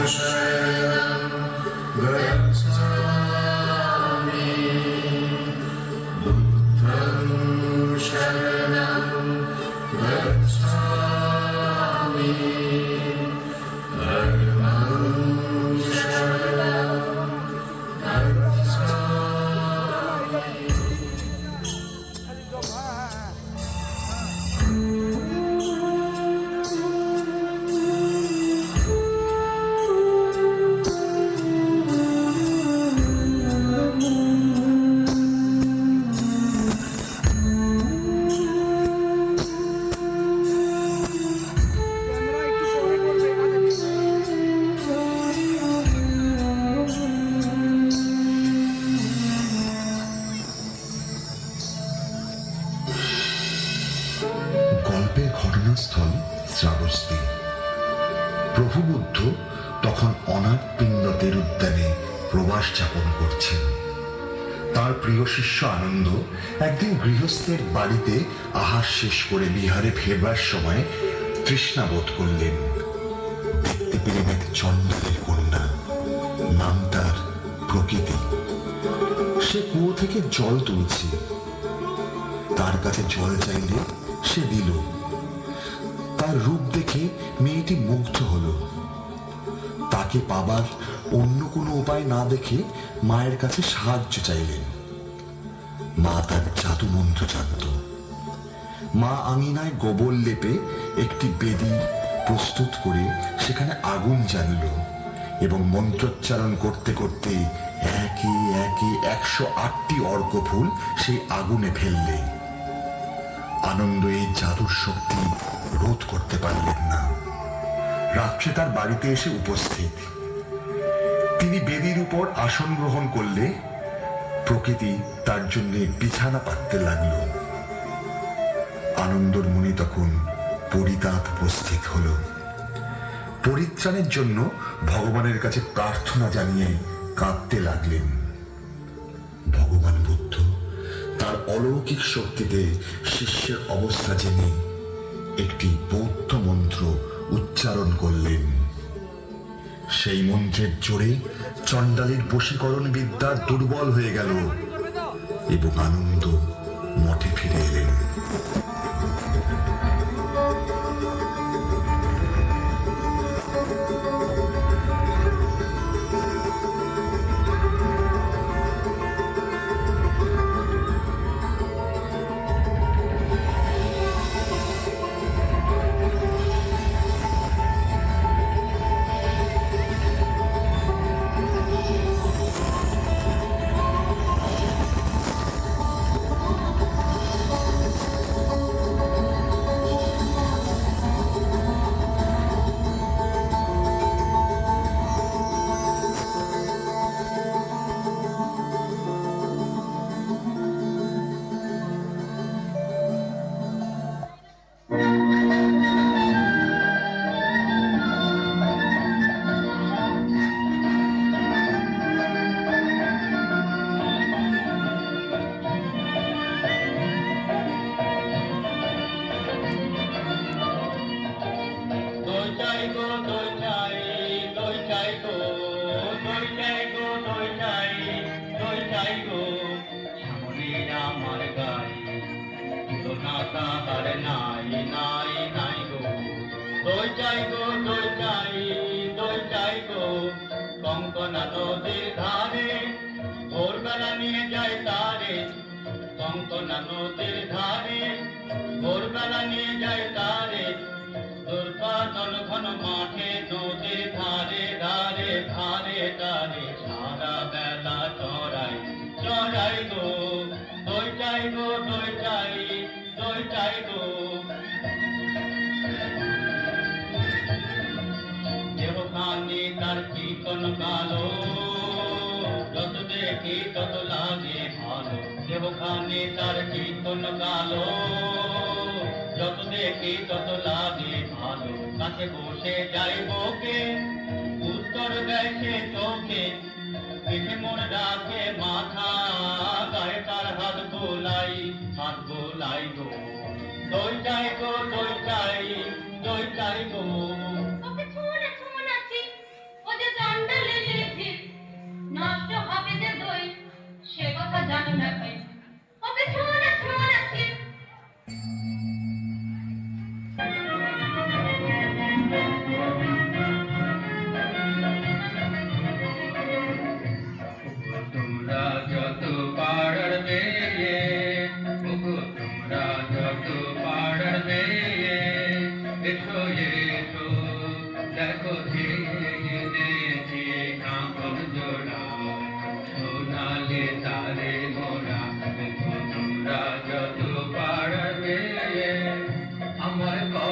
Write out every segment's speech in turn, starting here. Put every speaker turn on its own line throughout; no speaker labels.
Hashem, ঘটনাস্থল শ্রাবস্তি। প্রভু বুদ্ধ তখন অনাথ পিণ্ডতের উদ্যানে প্রবাস যাপন করছেন। তার প্রিয় শিষ্য আনন্দ একদিন গৃহস্থের বাড়িতে আহার শেষ করে বিহারে ফেরবার সময় তৃষ্ণা বোধ করলেন। দেখতে পেলেন এক চন্দ্রের কন্যা, নাম তার প্রকৃতি। সে কুয়ো থেকে জল তুলছে। তার কাছে জল চাইলে সে দিল। তার রূপ দেখে মেয়েটি মুগ্ধ হলো। তাকে পাবার অন্য কোনো উপায় না দেখে মায়ের কাছে সাহায্য চাইলেন। মা তার জাদু মন্ত্র জানত। মা আমিনায় গোবর লেপে একটি বেদি প্রস্তুত করে সেখানে আগুন জ্বালল এবং মন্ত্রোচ্চারণ করতে করতে একে একে একশো আটটি অর্ক ফুল সেই আগুনে ফেললে। আনন্দ এই জাদুর শক্তি রোধ করতে পারলেন না। রাত্রে তার বাড়িতে এসে উপস্থিত। তিনি বেদির উপর আসন গ্রহণ করলে প্রকৃতি তার জন্য বিছানা পাততে লাগল। আনন্দর মনে তখন পরিতাপ উপস্থিত হল। পরিত্রাণের জন্য ভগবানের কাছে প্রার্থনা জানিয়ে কাঁদতে লাগলেন। ভগবান বুদ্ধ, তার অলৌকিক শক্তিতে শিষ্যের অবস্থা জেনে একটি বৌদ্ধ মন্ত্র উচ্চারণ করলেন। সেই মন্ত্রের জোরে চণ্ডালের বশীকরণ বিদ্যা দুর্বল হয়ে গেল এবং আনন্দ মঠে ফিরে এলেন।
কঙ্কনা নদীর ধারে, ভোরবেলা নিয়ে যায় তারে। কঙ্কনা নদীর ধারে, ভোরবেলা নিয়ে যায় তারে। দুর্গাচল ঘন মাঠে নদীর ধারে ধারে ধারে ধারে। সারা বেলা চড়াই চড়াই গো, দই চাই গো, দই চাই দই চাই গো। তার কীর্তন কালো যত দেখি তত লাগে ভালো দেহখানি তার কীর্তন কালো যত দেখি তত লাগে ভালো কাছে বসে যাই বকে উত্তর দেশে চোখে পিঠে মোর ডাকে মাথা গায়ে তার হাত বোলাই হাত বোলাই গো দই চাই গো দই চাই দই চাই গো
time that want it.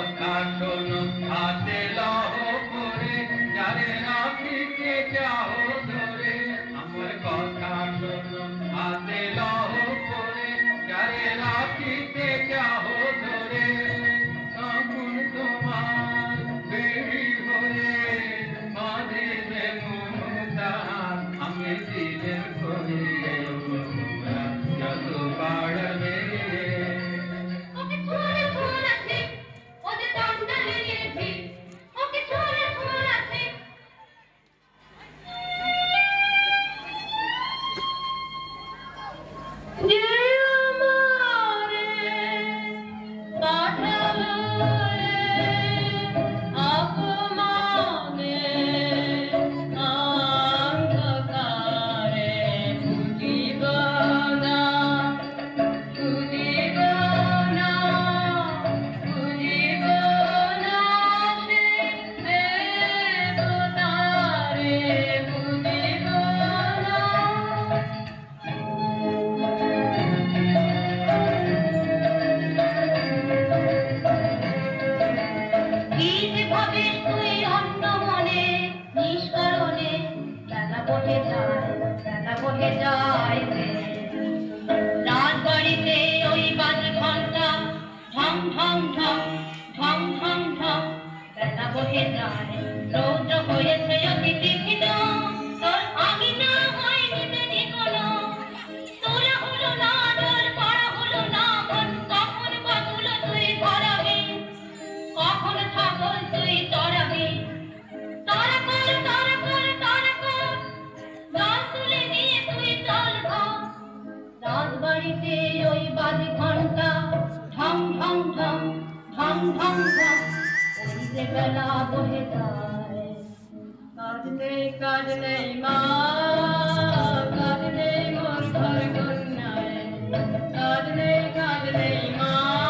tam, tam, tam, tam, tam, tam, tam, tam, tam, tam, tam, tam, tam, tam, tam, tam,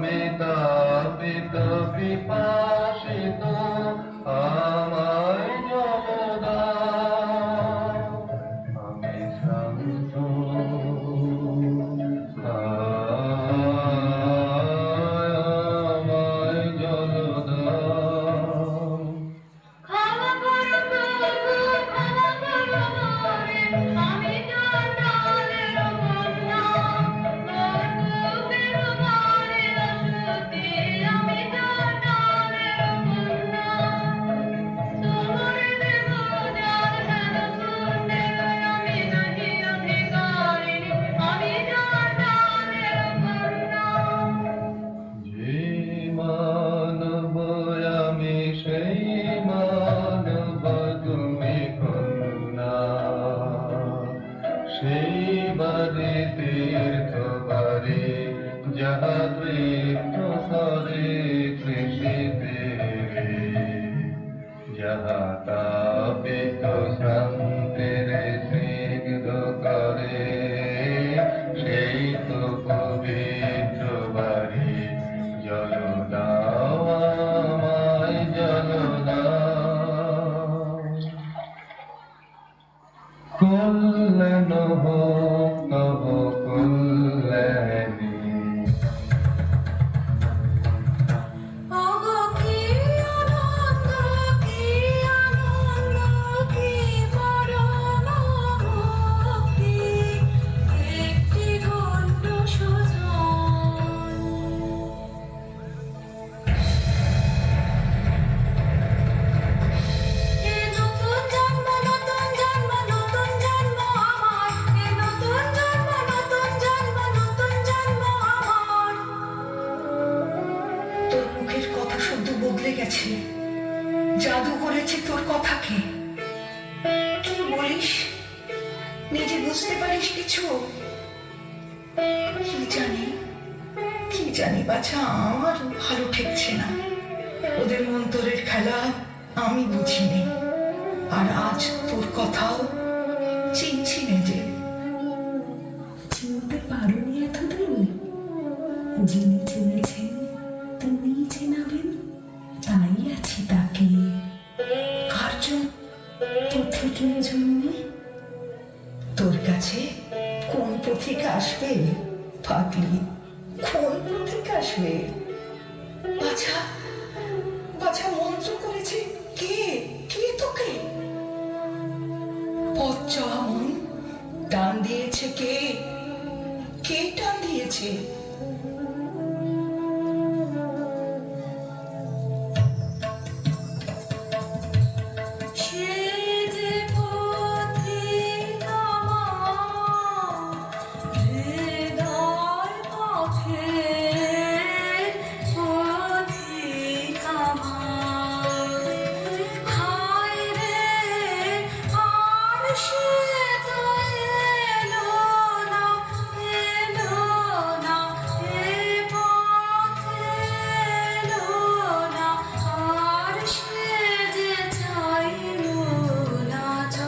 मे حبيبت صديق شبيبي جها تابت سنتر سيد করে করেছে
জাদু করেছে তোর কথাকে। কি বলিস? নিজে বুঝতে পারিস কিছু? কি জানি? কি জানি বাছা, আমার ভালো ঠেকছে না। ওদের মন্তরের খেলা আমি বুঝিনি। আর আজ তোর কথাও চিনছি নে আসবে পাগলি।